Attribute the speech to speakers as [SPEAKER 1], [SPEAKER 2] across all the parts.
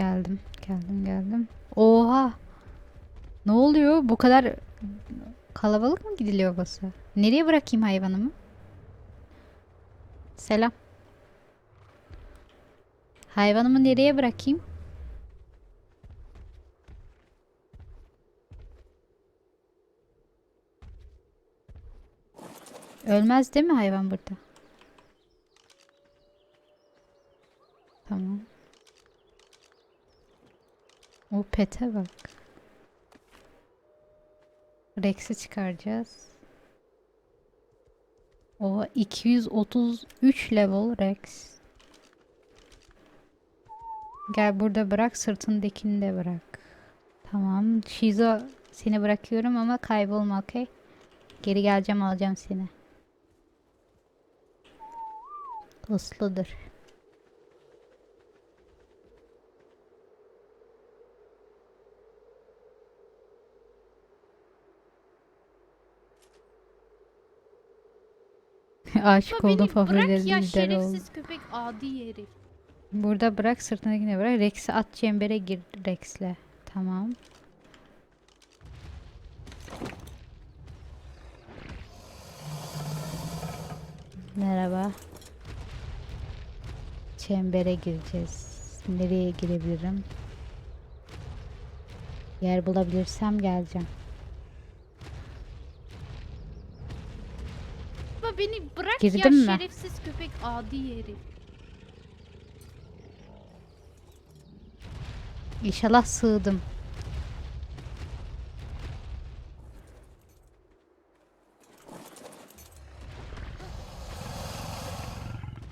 [SPEAKER 1] Geldim. Geldim geldim. Oha. Ne oluyor? Bu kadar kalabalık mı gidiliyor bası? Nereye bırakayım hayvanımı? Selam. Hayvanımı nereye bırakayım? Ölmez değil mi hayvan burada? Tamam. O pete bak. Rex'i çıkaracağız. O 233 level Rex. Gel burada bırak sırtındakini de bırak. Tamam. Shizo seni bırakıyorum ama kaybolma okey. Geri geleceğim alacağım seni. Usludur. Aşık
[SPEAKER 2] Ama beni bırak ya
[SPEAKER 1] lider oldu.
[SPEAKER 2] şerefsiz köpek adi herif.
[SPEAKER 1] Burada bırak sırtındakine bırak. Rex'i at çembere gir Rex'le. Tamam. Merhaba. Çembere gireceğiz. Nereye girebilirim? Yer bulabilirsem geleceğim.
[SPEAKER 2] Ama beni bırak
[SPEAKER 1] Girdin
[SPEAKER 2] ya
[SPEAKER 1] mi?
[SPEAKER 2] şerefsiz köpek adi herif.
[SPEAKER 1] İnşallah sığdım.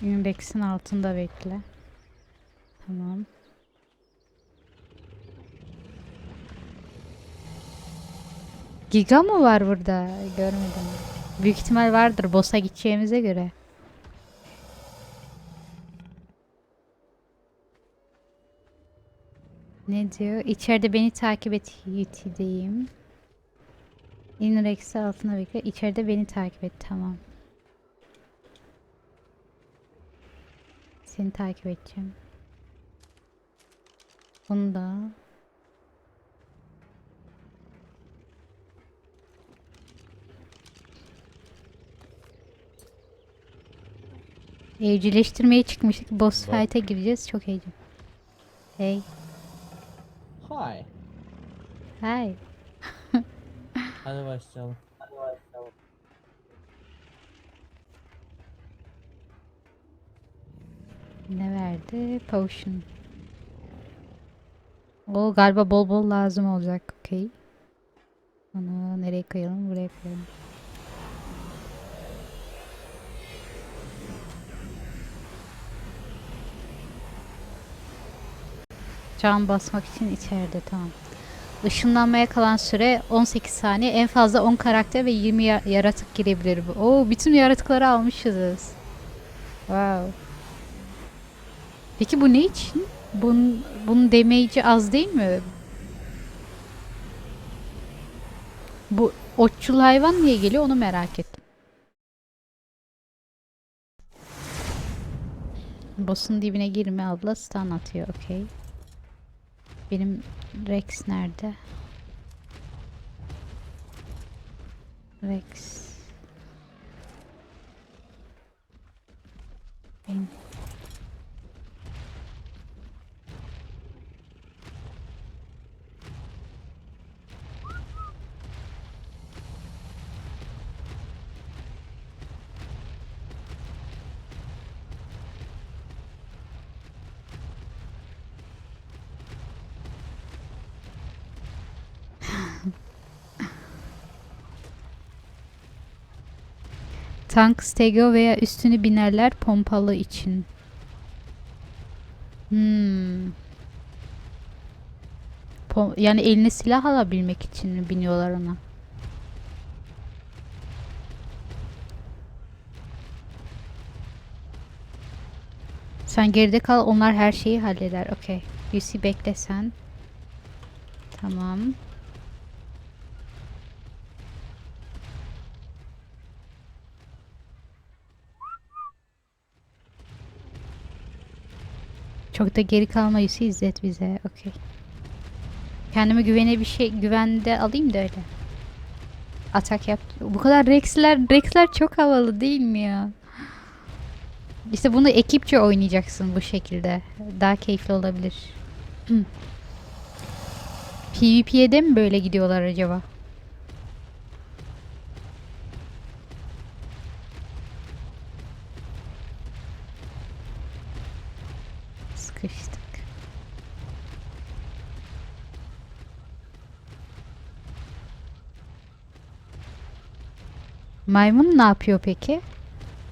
[SPEAKER 1] Index'in altında bekle. Tamam. Giga mı var burada? Görmedim. Büyük ihtimal vardır boss'a gideceğimize göre. Ne diyor? İçeride beni takip et Yeti'deyim. Inrex'i altına bekle. İçeride beni takip et. Tamam. Seni takip edeceğim. Bunu da. Evcilleştirmeye çıkmıştık. Boss
[SPEAKER 3] Bak.
[SPEAKER 1] fight'a gireceğiz. Çok heyecan. Hey.
[SPEAKER 3] Hi.
[SPEAKER 1] Hi.
[SPEAKER 3] Hadi başlayalım.
[SPEAKER 1] Ne verdi? Potion. O galiba bol bol lazım olacak. Okey. Onu nereye koyalım? Buraya koyalım. Can basmak için içeride tamam. Işınlanmaya kalan süre 18 saniye. En fazla 10 karakter ve 20 ya- yaratık girebilir bu. Oo bütün yaratıkları almışız. Wow. Peki bu ne için? Bunun, bunun damage'i az değil mi? Bu otçul hayvan niye geliyor onu merak ettim. Boss'un dibine girme abla stun atıyor okey. Benim Rex nerede? Rex. Benim Tank, stego veya üstünü binerler pompalı için. Hmm. Po- yani eline silah alabilmek için biniyorlar ona? Sen geride kal, onlar her şeyi halleder. Okey. Lucy bekle sen. Tamam. Çok da geri kalma Yusuf izlet bize. Okey. Kendime güvene bir şey güvende alayım da öyle. Atak yap. Bu kadar Rex'ler Rex'ler çok havalı değil mi ya? İşte bunu ekipçe oynayacaksın bu şekilde. Daha keyifli olabilir. PvP'ye de mi böyle gidiyorlar acaba? Maymun ne yapıyor peki?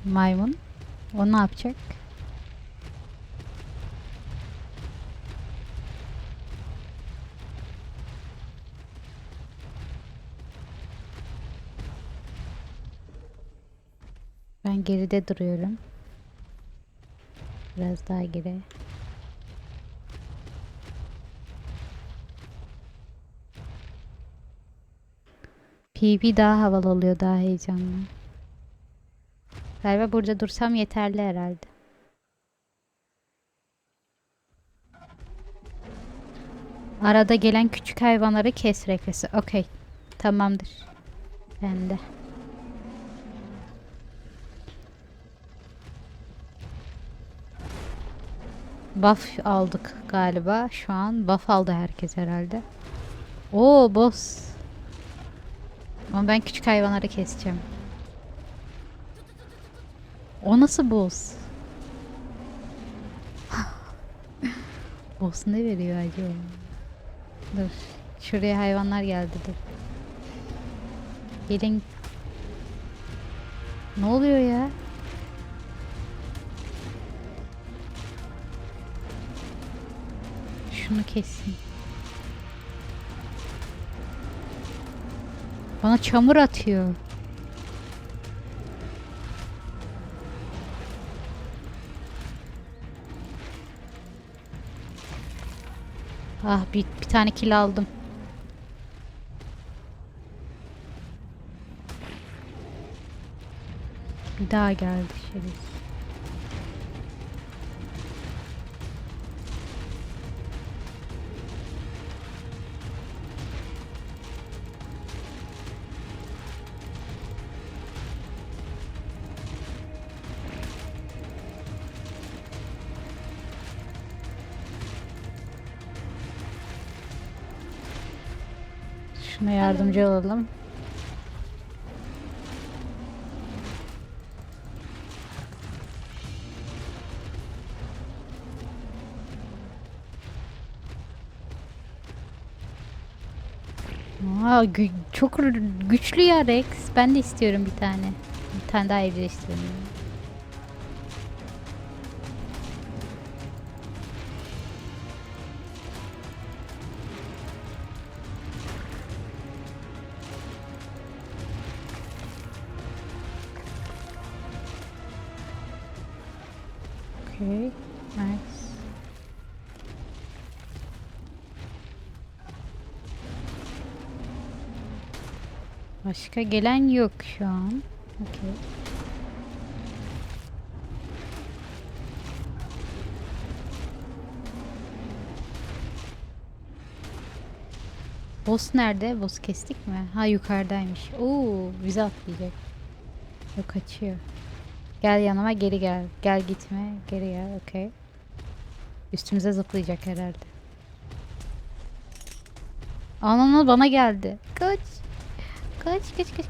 [SPEAKER 1] Maymun. O ne yapacak? Ben geride duruyorum. Biraz daha geri. PvP daha havalı oluyor, daha heyecanlı. Galiba burada dursam yeterli herhalde. Arada gelen küçük hayvanları kes reflesi. Okey. Tamamdır. Ben de. Buff aldık galiba. Şu an buff aldı herkes herhalde. Oo boss. Ama ben küçük hayvanları keseceğim. O nasıl boss? boss ne veriyor acaba? Dur. Şuraya hayvanlar geldi dur. Gelin. Ne oluyor ya? Şunu kesin. Bana çamur atıyor. Ah bir, bir tane kill aldım. Bir daha geldi şerif. Yardımcı olalım. Aa, gü- çok güçlü ya Rex. Ben de istiyorum bir tane. Bir tane daha evcilleştirelim. Başka gelen yok şu an. Okay. Boss nerede? Boss kestik mi? Ha yukarıdaymış. Oo, bize atlayacak. Yok kaçıyor. Gel yanıma geri gel. Gel gitme. Geri gel. Okey. Üstümüze zıplayacak herhalde. Ananı bana geldi. Kaç. Kaç kaç kaç kaç.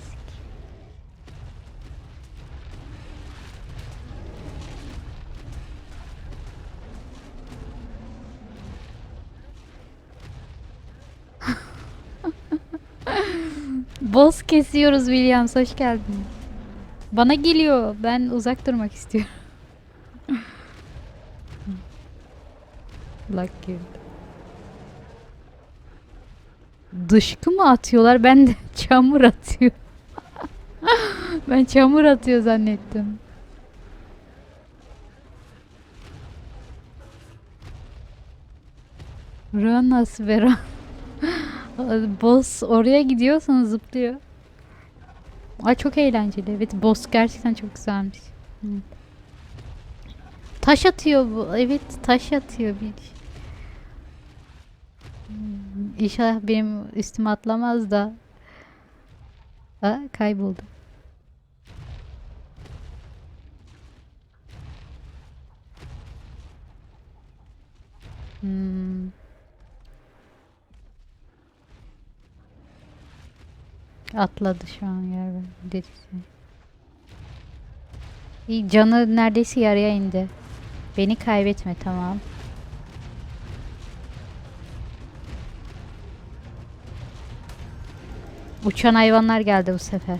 [SPEAKER 1] sik- Boss kesiyoruz Williams. Hoş geldin. Bana geliyor. Ben uzak durmak istiyorum. Luck Dışkı mı atıyorlar? Ben de çamur atıyor. ben çamur atıyor zannettim. Ranas ve Ran- Boss oraya gidiyorsanız zıplıyor. Ay çok eğlenceli. Evet boss gerçekten çok güzelmiş. Taş atıyor bu. Evet taş atıyor bir. İnşallah benim üstüme atlamaz da. Ha, kayboldu. Hmm. Atladı şu an yer dediyse. İyi canı neredeyse yarıya indi. Beni kaybetme tamam. Uçan hayvanlar geldi bu sefer.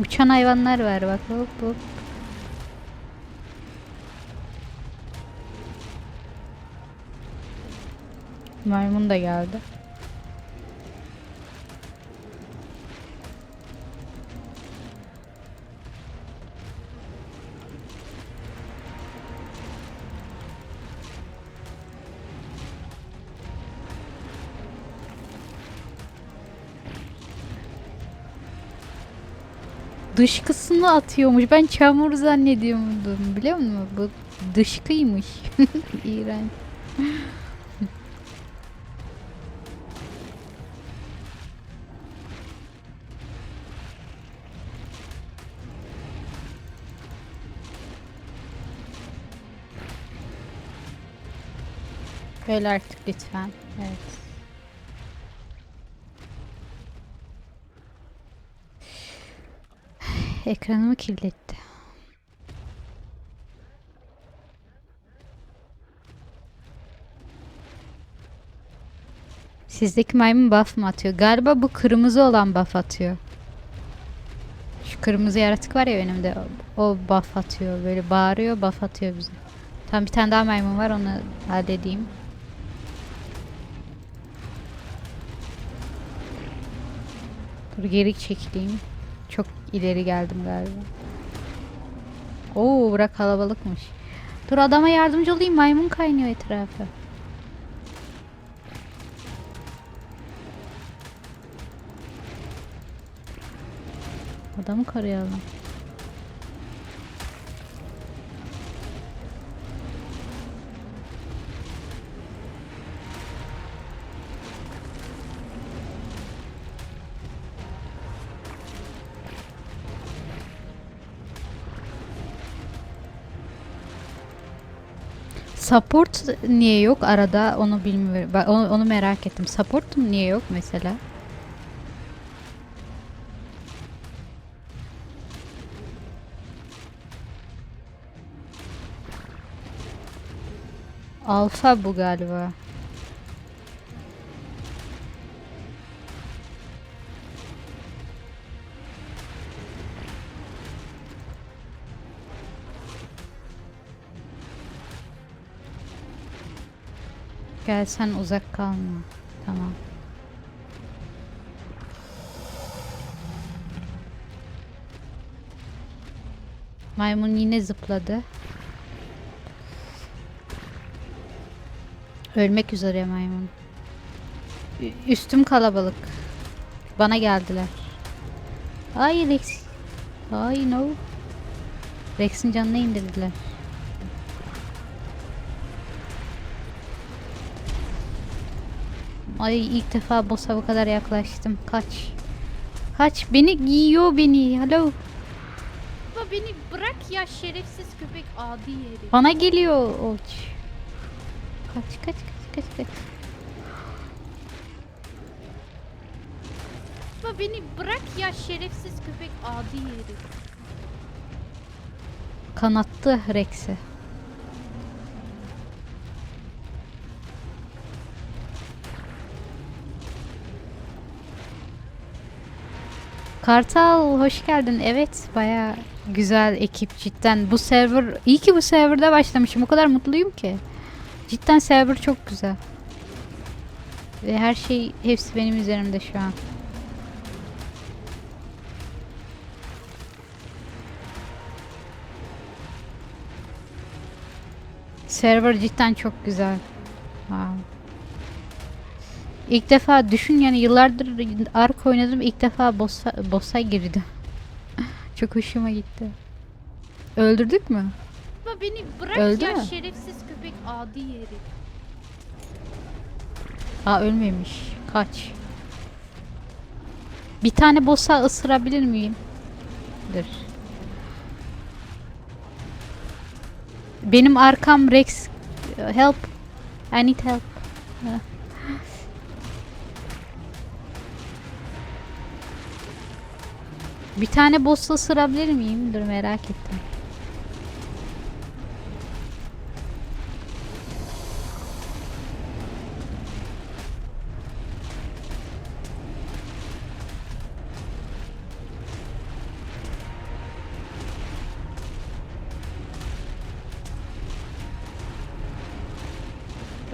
[SPEAKER 1] Uçan hayvanlar var bak hop hop. Maymun da geldi. Dışkısını atıyormuş. Ben çamur zannediyordum biliyor musun? Bu dışkıymış. İğrenç. Böyle artık lütfen. Evet. Ekranımı kirletti. Sizdeki maymun buff mı atıyor? Galiba bu kırmızı olan buff atıyor. Şu kırmızı yaratık var ya önümde. O buff atıyor. Böyle bağırıyor buff atıyor bize. Tam bir tane daha maymun var onu halledeyim. Dur geri çekileyim. İleri geldim galiba. Oo bırak kalabalıkmış. Dur adama yardımcı olayım maymun kaynıyor etrafı. Adamı koruyalım. Support niye yok arada onu bilmiyorum. Onu, onu merak ettim. Support niye yok mesela? Alfa bu galiba. Gel sen uzak kalma. Tamam. Maymun yine zıpladı. Ölmek üzere maymun. Üstüm kalabalık. Bana geldiler. Ay Rex. Ay no. Rex'in canına indirdiler. Ay ilk defa boss'a bu kadar yaklaştım. Kaç. Kaç. Beni giyiyor beni. Alo.
[SPEAKER 2] Baba beni bırak ya şerefsiz köpek adi herif.
[SPEAKER 1] Bana geliyor Oç. Kaç kaç kaç kaç kaç.
[SPEAKER 2] Baba beni bırak ya şerefsiz köpek adi herif.
[SPEAKER 1] Kanattı Rex'i. Kartal hoş geldin. Evet baya güzel ekip cidden. Bu server iyi ki bu serverda başlamışım. O kadar mutluyum ki. Cidden server çok güzel. Ve her şey hepsi benim üzerimde şu an. Server cidden çok güzel. Wow. İlk defa düşün yani yıllardır Ark oynadım ilk defa boss'a, boss'a girdim. Çok hoşuma gitti. Öldürdük mü?
[SPEAKER 2] Baba beni bırak
[SPEAKER 1] Öldü
[SPEAKER 2] ya
[SPEAKER 1] mü?
[SPEAKER 2] şerefsiz köpek adi herif.
[SPEAKER 1] Aa ölmemiş. Kaç. Bir tane boss'a ısırabilir miyim? Dur. Benim arkam Rex. Help. I need help. Bir tane boss'a ısırabilir miyim? Dur merak ettim.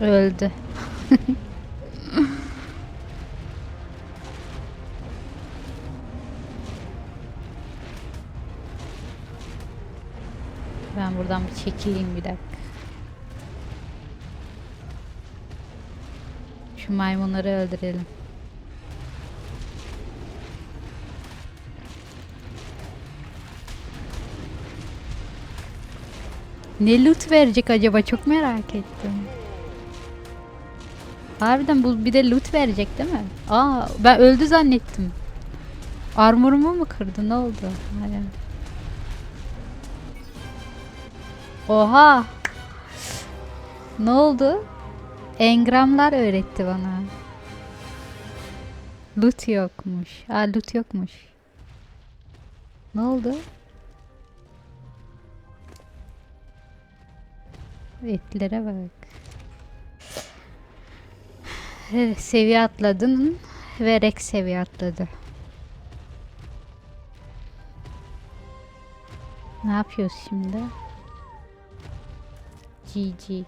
[SPEAKER 1] Öldü. Ben buradan bir çekileyim bir dakika. Şu maymunları öldürelim. Ne loot verecek acaba çok merak ettim. Harbiden bu bir de loot verecek değil mi? Aa ben öldü zannettim. Armorumu mu kırdı ne oldu? Hayır. Oha. Ne oldu? Engramlar öğretti bana. Loot yokmuş. Aa loot yokmuş. Ne oldu? Etlere bak. Evet, seviye atladın ve Rex seviye atladı. Ne yapıyoruz şimdi? GG.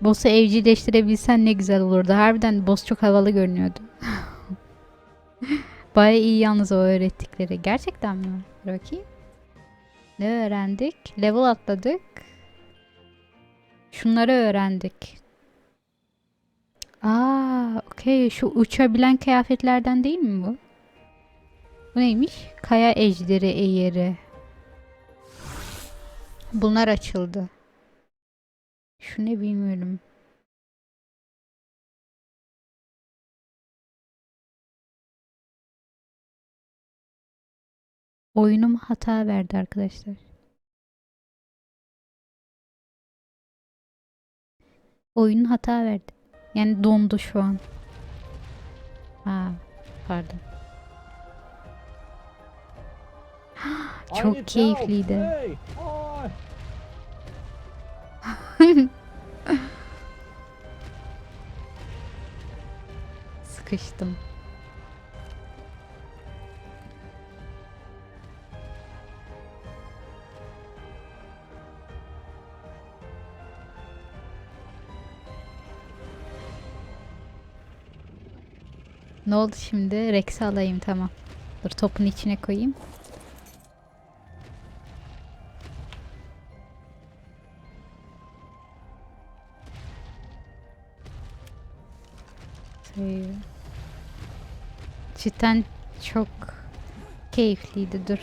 [SPEAKER 1] Boss'u evcilleştirebilsen ne güzel olurdu. Harbiden boss çok havalı görünüyordu. Baya iyi yalnız o öğrettikleri. Gerçekten mi? Bakayım. Ne öğrendik? Level atladık. Şunları öğrendik. Aa, okey. Şu uçabilen kıyafetlerden değil mi bu? Bu neymiş? Kaya ejderi eğeri. Bunlar açıldı. Şu ne bilmiyorum. Oyunum hata verdi arkadaşlar. Oyun hata verdi. Yani dondu şu an. Ha, pardon. Çok keyifliydi.
[SPEAKER 3] Hi.
[SPEAKER 1] Sıkıştım. Ne oldu şimdi? Rex'i alayım tamam. Dur topun içine koyayım. Cidden çok keyifliydi dur.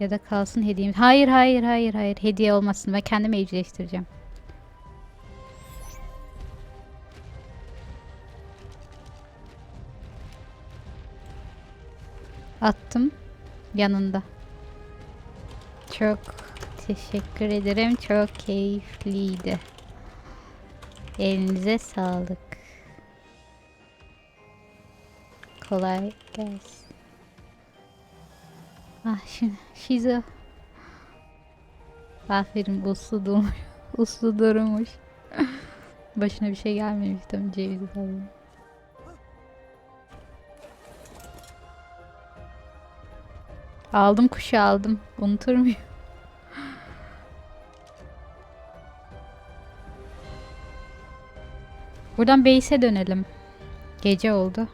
[SPEAKER 1] Ya da kalsın hediyem. Hayır hayır hayır hayır hediye olmasın ben kendimi evcilleştireceğim. Attım yanında. Çok teşekkür ederim. Çok keyifliydi. Elinize sağlık. Kolay gelsin. Ah şimdi Şizo. Aferin uslu durmuş. uslu durmuş. Başına bir şey gelmemiş tabii ceviz falan. Aldım kuşu aldım. Unutur muyum? Buradan base'e dönelim. Gece oldu.